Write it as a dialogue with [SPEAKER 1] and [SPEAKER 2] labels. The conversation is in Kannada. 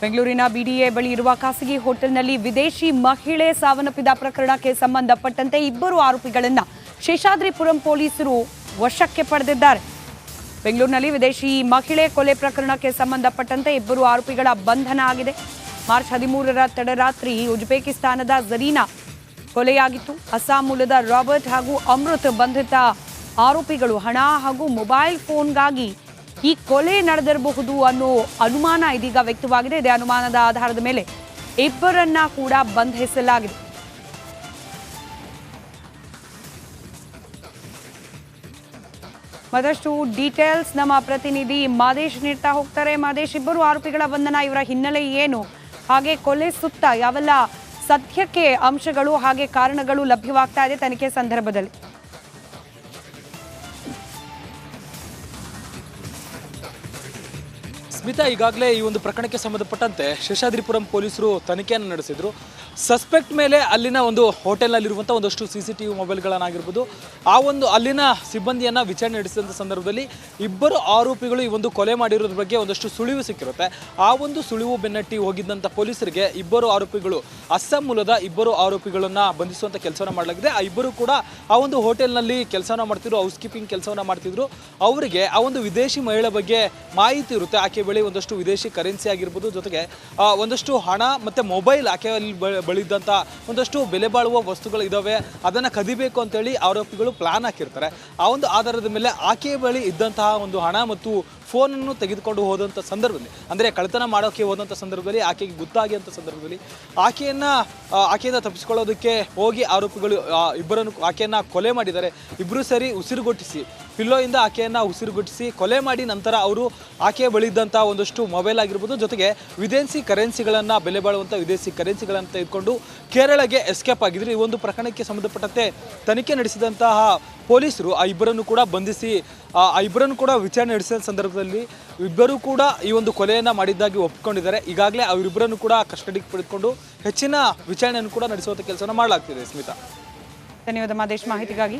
[SPEAKER 1] ಬೆಂಗಳೂರಿನ ಬಿಡಿಎ ಬಳಿ ಇರುವ ಖಾಸಗಿ ಹೋಟೆಲ್ನಲ್ಲಿ ವಿದೇಶಿ ಮಹಿಳೆ ಸಾವನ್ನಪ್ಪಿದ ಪ್ರಕರಣಕ್ಕೆ ಸಂಬಂಧಪಟ್ಟಂತೆ ಇಬ್ಬರು ಆರೋಪಿಗಳನ್ನು ಶೇಷಾದ್ರಿಪುರಂ ಪೊಲೀಸರು ವಶಕ್ಕೆ ಪಡೆದಿದ್ದಾರೆ. ಬೆಂಗಳೂರಿನಲ್ಲಿ ವಿದೇಶಿ ಮಹಿಳೆ ಕೊಲೆ ಪ್ರಕರಣಕ್ಕೆ ಸಂಬಂಧಪಟ್ಟಂತೆ ಇಬ್ಬರು ಆರೋಪಿಗಳ ಬಂಧನ ಆಗಿದೆ. ಮಾರ್ಚ್ ಹದಿಮೂರರ ತಡರಾತ್ರಿ ಉಜ್ಬೇಕಿಸ್ತಾನದ ಜರೀನಾ ಕೊಲೆಯಾಗಿತ್ತು. ಅಸ್ಸಾಂ ಮೂಲದ ರಾಬರ್ಟ್ ಹಾಗೂ ಅಮೃತ್ ಬಂಧಿತ ಆರೋಪಿಗಳು ಹಣ ಹಾಗೂ ಮೊಬೈಲ್ ಫೋನ್ಗಾಗಿ ಈ ಕೊಲೆ ನಡೆದಿರಬಹುದು ಅನ್ನೋ ಅನುಮಾನ ಇದೀಗ ವ್ಯಕ್ತವಾಗಿದೆ. ಇದೇ ಅನುಮಾನದ ಆಧಾರದ ಮೇಲೆ ಇಬ್ಬರನ್ನ ಕೂಡ ಬಂಧಿಸಲಾಗಿದೆ. ಮತ್ತಷ್ಟು ಡೀಟೇಲ್ಸ್ ನಮ್ಮ ಪ್ರತಿನಿಧಿ ಮಾದೇಶ್ ನೀಡ್ತಾ ಹೋಗ್ತಾರೆ. ಮಾದೇಶ್, ಇಬ್ಬರು ಆರೋಪಿಗಳ ಬಂಧನ ಇವರ ಹಿನ್ನೆಲೆ ಏನು? ಹಾಗೆ ಕೊಲೆ ಸುತ್ತ ಯಾವೆಲ್ಲ ಸತ್ಯಕ್ಕೆ ಅಂಶಗಳು, ಹಾಗೆ ಕಾರಣಗಳು ಲಭ್ಯವಾಗ್ತಾ ಇದೆ ತನಿಖೆ ಸಂದರ್ಭದಲ್ಲಿ.
[SPEAKER 2] ಸ್ಮಿತಾ ಈಗಾಗಲೇ ಈ ಒಂದು ಪ್ರಕರಣಕ್ಕೆ ಸಂಬಂಧಪಟ್ಟಂತೆ ಶೇಷಾದ್ರಿಪುರಂ ಪೊಲೀಸರು ತನಿಖೆಯನ್ನು ನಡೆಸಿದ್ರು. ಸಸ್ಪೆಕ್ಟ್ ಮೇಲೆ ಅಲ್ಲಿನ ಒಂದು ಹೋಟೆಲ್ನಲ್ಲಿರುವಂಥ ಒಂದಷ್ಟು ಸಿ ಸಿ ಟಿ ವಿ ಮೊಬೈಲ್ಗಳನ್ನಾಗಿರ್ಬೋದು, ಆ ಒಂದು ಅಲ್ಲಿನ ಸಿಬ್ಬಂದಿಯನ್ನು ವಿಚಾರಣೆ ನಡೆಸಿದಂಥ ಸಂದರ್ಭದಲ್ಲಿ ಇಬ್ಬರು ಆರೋಪಿಗಳು ಈ ಒಂದು ಕೊಲೆ ಮಾಡಿರೋದ್ರ ಬಗ್ಗೆ ಒಂದಷ್ಟು ಸುಳಿವು ಸಿಕ್ಕಿರುತ್ತೆ. ಆ ಒಂದು ಸುಳಿವು ಬೆನ್ನಟ್ಟಿ ಹೋಗಿದ್ದಂಥ ಪೊಲೀಸರಿಗೆ ಇಬ್ಬರು ಆರೋಪಿಗಳು, ಅಸ್ಸಾಂ ಮೂಲದ ಇಬ್ಬರು ಆರೋಪಿಗಳನ್ನು ಬಂಧಿಸುವಂಥ ಕೆಲಸವನ್ನು ಮಾಡಲಾಗಿದೆ. ಆ ಇಬ್ಬರು ಕೂಡ ಆ ಒಂದು ಹೋಟೆಲ್ನಲ್ಲಿ ಕೆಲಸನ ಮಾಡ್ತಿದ್ರು ಹೌಸ್ ಕೀಪಿಂಗ್ ಕೆಲಸವನ್ನು ಮಾಡ್ತಿದ್ರು. ಅವರಿಗೆ ಆ ಒಂದು ವಿದೇಶಿ ಮಹಿಳೆ ಬಗ್ಗೆ ಮಾಹಿತಿ ಇರುತ್ತೆ. ಆಕೆ ಬಳಿ ಒಂದಷ್ಟು ವಿದೇಶಿ ಕರೆನ್ಸಿ ಆಗಿರ್ಬೋದು, ಜೊತೆಗೆ ಒಂದಷ್ಟು ಹಣ ಮತ್ತು ಮೊಬೈಲ್ ಆಕೆ ಅಲ್ಲಿ ಒಂದಷ್ಟು ಬೆಲೆ ಬಾಳುವ ವಸ್ತುಗಳು ಇದ್ದಾವೆ ಅದನ್ನು ಕದಿಬೇಕು ಅಂತೇಳಿ ಆರೋಪಿಗಳು ಪ್ಲಾನ್ ಹಾಕಿರ್ತಾರೆ. ಆ ಒಂದು ಆಧಾರದ ಮೇಲೆ ಆಕೆ ಬಳಿ ಇದ್ದಂತಹ ಒಂದು ಹಣ ಮತ್ತು ಫೋನನ್ನು ತೆಗೆದುಕೊಂಡು ಹೋದಂಥ ಸಂದರ್ಭದಲ್ಲಿ, ಅಂದರೆ ಕಳ್ಳತನ ಮಾಡೋಕ್ಕೆ ಹೋದಂಥ ಸಂದರ್ಭದಲ್ಲಿ, ಆಕೆಗೆ ಗೊತ್ತಾಗಿ ಅಂತ ಸಂದರ್ಭದಲ್ಲಿ ಆಕೆಯನ್ನು ಆಕೆಯಿಂದ ತಪ್ಪಿಸ್ಕೊಳ್ಳೋದಕ್ಕೆ ಹೋಗಿ ಆರೋಪಿಗಳು ಇಬ್ಬರನ್ನು, ಆಕೆಯನ್ನು ಕೊಲೆ ಮಾಡಿದ್ದಾರೆ. ಇಬ್ಬರು ಸರಿ ಉಸಿರುಗೊಟ್ಟಿಸಿ ಪಿಲ್ಲೋಯಿಂದ ಆಕೆಯನ್ನು ಉಸಿರುಗೊಟ್ಟಿಸಿ ಕೊಲೆ ಮಾಡಿ ನಂತರ ಅವರು ಆಕೆಯ ಬಳಿದ್ದಂಥ ಒಂದಷ್ಟು ಮೊಬೈಲ್ ಆಗಿರ್ಬೋದು, ಜೊತೆಗೆ ವಿದೇಶಿ ಕರೆನ್ಸಿಗಳನ್ನು, ಬೆಲೆ ಬಾಳುವಂಥ ವಿದೇಶಿ ಕರೆನ್ಸಿಗಳನ್ನು ತೆಗೆದುಕೊಂಡು ಕೇರಳಗೆ ಎಸ್ಕೇಪ್ ಆಗಿದ್ರು. ಈ ಒಂದು ಪ್ರಕರಣಕ್ಕೆ ಸಂಬಂಧಪಟ್ಟಂತೆ ತನಿಖೆ ನಡೆಸಿದಂತಹ ಪೊಲೀಸರು, ಆ ಇಬ್ಬರನ್ನು ಕೂಡ ಬಂಧಿಸಿ, ಆ ಇಬ್ಬರನ್ನು ಕೂಡ ವಿಚಾರಣೆ ನಡೆಸಿದ ಸಂದರ್ಭದಲ್ಲಿ ಇಬ್ಬರೂ ಕೂಡ ಈ ಒಂದು ಕೊಲೆಯನ್ನು ಮಾಡಿದ್ದಾಗಿ ಒಪ್ಪಿಕೊಂಡಿದ್ದಾರೆ. ಈಗಾಗಲೇ ಅವರಿಬ್ಬರನ್ನು ಕೂಡ ಕಸ್ಟಡಿಗೆ ಪಡೆದುಕೊಂಡು ಹೆಚ್ಚಿನ ವಿಚಾರಣೆಯನ್ನು ಕೂಡ ನಡೆಸುವಂಥ ಕೆಲಸವನ್ನು ಮಾಡಲಾಗ್ತಿದೆ ಸ್ಮಿತಾ.
[SPEAKER 1] ಧನ್ಯವಾದ ಮಾದೇಶ್. ಮಾಹಿತಿಗಾಗಿ